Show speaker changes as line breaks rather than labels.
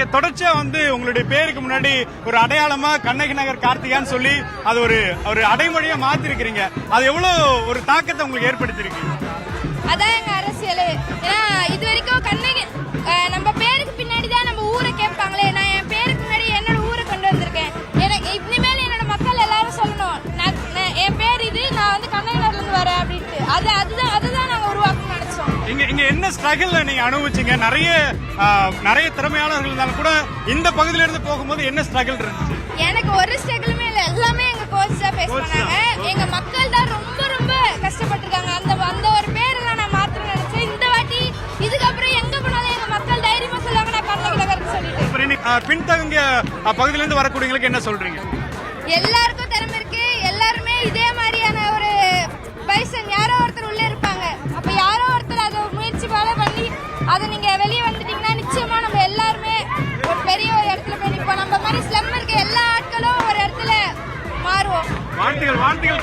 நீங்க தொடர்ச்சியா வந்து உங்களுடைய பேருக்கு முன்னாடி ஒரு அடையாளமா கண்ணகி நகர் கார்த்திகான்னு சொல்லி அது ஒரு ஒரு அடைமொழியா மாத்திருக்கிறீங்க. அது எவ்வளவு ஒரு தாக்கத்தை உங்களுக்கு ஏற்படுத்தியிருக்கு?
அதான் எங்க அரசியல். ஏன்னா இது வரைக்கும் கண்ணகி நம்ம பேருக்கு பின்னாடி தான் நம்ம ஊரை கேட்பாங்களே. நான் என் பேருக்கு முன்னாடி என்னோட ஊரை கொண்டு வந்திருக்கேன். எனக்கு இனிமேல் என்னோட மக்கள் எல்லாரும் சொல்லணும். நான் என் பேர் இது நான் வந்து கண்ணகி நகர்ல இருந்து வரேன் அப்படின்ட்டு. அது அதுதான்
இங்க இங்க என்ன ஸ்ட்ரகிள் நீங்க அனுபவிச்சீங்க? நிறைய நிறைய திறமையாளர்கள் இருந்தாலும் கூட இந்த பகுதியில இருந்து போகும்போது என்ன ஸ்ட்ரகிள் இருந்துச்சு?
எனக்கு ஒரு ஸ்ட்ரகிளுமே இல்லை. எல்லாமே எங்க கோச் தான்
தான்.
பண்ணாங்க. எங்க மக்கள் தான் ரொம்ப ரொம்ப கஷ்டப்பட்டிருக்காங்க. அந்த அந்த ஒரு பேரெல்லாம் நான் மாத்தணும்னு நினைச்சேன். இந்த வாட்டி இதுக்கப்புறம் எங்க போனாலும் எங்க மக்கள் தைரியமா சொல்லுவாங்க. நான் கண்ணகி நகர்னு சொல்லிட்டு
பின்தங்கிய பகுதியில இருந்து வரக்கூடியவங்களுக்கு என்ன சொல்றீங்க?
எல்லாருக்கும் அதை நீங்க வெளியே வந்துட்டீங்கன்னா நிச்சயமா நம்ம எல்லாருமே ஒரு பெரிய ஒரு இடத்துல போய் நிற்போம் நம்ம மாதிரி ஸ்லம் இருக்க எல்லா ஆட்களும் ஒரு இடத்துல மாறுவோம்.
வாழ்த்துகள் வாழ்த்துகள்